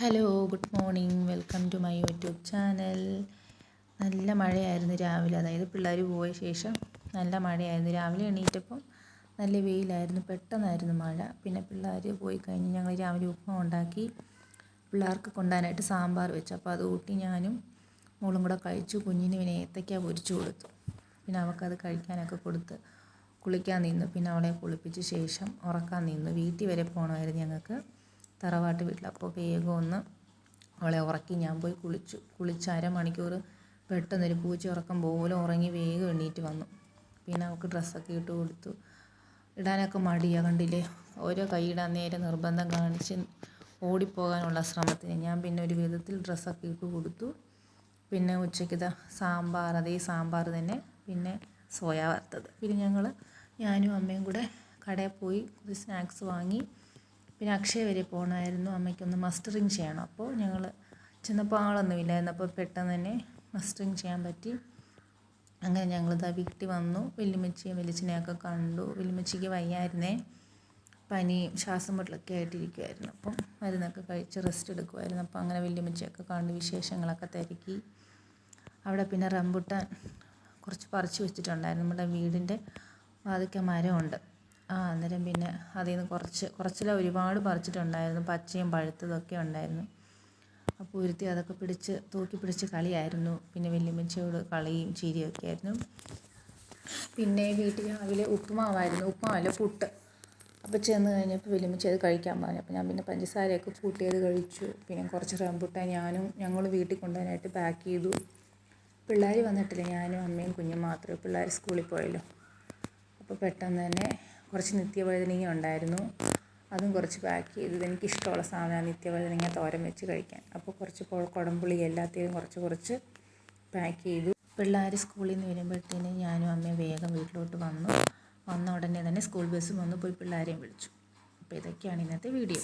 Hello good morning welcome to my YouTube channel നല്ല മഴയായിരുന്നു രാവിലെ. അതായത് പിള്ളേർ പോയ ശേഷം നല്ല മഴയായിരുന്നു. രാവിലെ എണീറ്റപ്പം നല്ല വെയിലായിരുന്നു. പെട്ടെന്നായിരുന്നു മഴ. പിന്നെ പിള്ളേർ പോയി കഴിഞ്ഞ് ഞങ്ങൾ രാവിലെ ഉപ്പുമ ഉണ്ടാക്കി പിള്ളേർക്ക് കൊണ്ടുപോകാനായിട്ട് സാമ്പാർ വെച്ചു. അപ്പോൾ അത് കൂട്ടി ഞാനും മോളും കൂടെ കഴിച്ചു. കുഞ്ഞിന് പിന്നെ ഏത്തയ്ക്ക പൊരിച്ചു കൊടുത്തു. പിന്നെ അവൾക്കത് കഴിക്കാനൊക്കെ കൊടുത്ത് കുളിക്കാൻ നിന്നു. പിന്നെ അവളെ കുളിപ്പിച്ച ശേഷം ഉറക്കാൻ നിന്നു. വീട്ടിൽ വരെ പോകണമായിരുന്നു ഞങ്ങൾക്ക്. തറവാട്ട് വീട്ടിൽ അപ്പോൾ വേഗം ഒന്ന് അവളെ ഉറക്കി ഞാൻ പോയി കുളിച്ചു. കുളിച്ച് അരമണിക്കൂർ പെട്ടെന്നൊരു പൂച്ച ഉറക്കം പോലെ ഉറങ്ങി വേഗം എണ്ണീറ്റ് വന്നു. പിന്നെ അവൾക്ക് ഡ്രസ്സൊക്കെ ഇട്ട് കൊടുത്തു. ഇടാനൊക്കെ മടിയാണ് കണ്ടില്ലേ? ഓരോ കൈയിടാൻ നേരെ നിർബന്ധം കാണിച്ച് ഓടിപ്പോകാനുള്ള ശ്രമത്തിന് ഞാൻ പിന്നെ ഒരു വിധത്തിൽ ഡ്രസ്സൊക്കെ ഇട്ട് കൊടുത്തു. പിന്നെ ഉച്ചയ്ക്കത്തെ സാമ്പാർ അതേ സാമ്പാർ തന്നെ പിന്നെ സോയ വറുത്തത്. പിന്നെ ഞങ്ങൾ ഞാനും അമ്മയും കൂടെ കടയിൽ പോയി കുറച്ച് സ്നാക്സ് വാങ്ങി പിന്നെ അക്ഷയ വരെ പോകണമായിരുന്നു അമ്മയ്ക്കൊന്ന് മസ്റ്ററിങ് ചെയ്യണം. അപ്പോൾ ഞങ്ങൾ ചെന്നപ്പോൾ ആളൊന്നും ഇല്ലായിരുന്നു അപ്പോൾ പെട്ടെന്ന് തന്നെ മസ്റ്ററിങ് ചെയ്യാൻ പറ്റി. അങ്ങനെ ഞങ്ങൾ ഞങ്ങളിതാ വീട്ടിൽ വന്നു. വെല്ലുമ്മച്ചിയും വെല്ലിച്ചിനെയൊക്കെ കണ്ടു. വെല്ലുമ്മച്ചിക്ക് വയ്യായിരുന്നേ. പനി ശ്വാസം മുട്ടലൊക്കെ ആയിട്ടിരിക്കുമായിരുന്നു അപ്പം മരുന്നൊക്കെ കഴിച്ച് റെസ്റ്റ് എടുക്കുമായിരുന്നു അപ്പോൾ അങ്ങനെ വെല്ലുമ്മച്ചിയൊക്കെ കണ്ട്. വിശേഷങ്ങളൊക്കെ തിരക്കി. അവിടെ പിന്നെ റംബുട്ടാൻ കുറച്ച് പറിച്ച് വെച്ചിട്ടുണ്ടായിരുന്നു. നമ്മുടെ വീടിന്റെ വാതിക്ക മരമുണ്ട്. ആ അന്നേരം പിന്നെ അതിൽ നിന്ന് കുറച്ച് കുറച്ചില്ല ഒരുപാട് പറിച്ചിട്ടുണ്ടായിരുന്നു. പച്ചയും പഴുത്തതൊക്കെ ഉണ്ടായിരുന്നു. അപ്പോൾ ഒരുത്തി അതൊക്കെ പിടിച്ച് തൂക്കി പിടിച്ച് കളിയായിരുന്നു. പിന്നെ വല്യമ്മച്ചയോട് കളിയും ചിരിയൊക്കെ ആയിരുന്നു. പിന്നെ വീട്ടിൽ രാവിലെ ഉപ്പുമാവായിരുന്നു. ഉപ്പുമാവല്ല പുട്ട്. അപ്പോൾ ചെന്ന് കഴിഞ്ഞപ്പോൾ വലിയമ്മച്ചി അത് കഴിക്കാൻ പറഞ്ഞു. അപ്പോൾ ഞാൻ പിന്നെ പഞ്ചസാരയൊക്കെ കൂട്ടിയത് കഴിച്ചു. പിന്നെ കുറച്ച് റംബുട്ടാൻ ഞാനും ഞങ്ങൾ വീട്ടിൽ കൊണ്ടുപോകാനായിട്ട് പാക്ക് ചെയ്തു. പിള്ളേർ വന്നിട്ടില്ല. ഞാനും അമ്മയും കുഞ്ഞും മാത്രമേ പിള്ളേർ സ്കൂളിൽ പോയല്ലോ. അപ്പോൾ പെട്ടെന്ന് തന്നെ കുറച്ച് നിത്യവഴുതനങ്ങ ഉണ്ടായിരുന്നു. അതും കുറച്ച് പാക്ക് ചെയ്തത് എനിക്കിഷ്ടമുള്ള സാധനമാണ് നിത്യവഴുതനങ്ങ തോരൻ വെച്ച് കഴിക്കാൻ. അപ്പോൾ കുറച്ച് കുടംപുളി എല്ലാത്തിനും കുറച്ച് കുറച്ച് പാക്ക് ചെയ്തു. പിള്ളേർ സ്കൂളിൽ നിന്ന് വരുമ്പോഴത്തേനും ഞാനും അമ്മയും വേഗം വീട്ടിലോട്ട് വന്നു. വന്ന ഉടനെ തന്നെ സ്കൂൾ ബസ്സും വന്നു. പോയി പിള്ളേരെയും വിളിച്ചു. അപ്പോൾ ഇതൊക്കെയാണ് ഇന്നത്തെ വീഡിയോ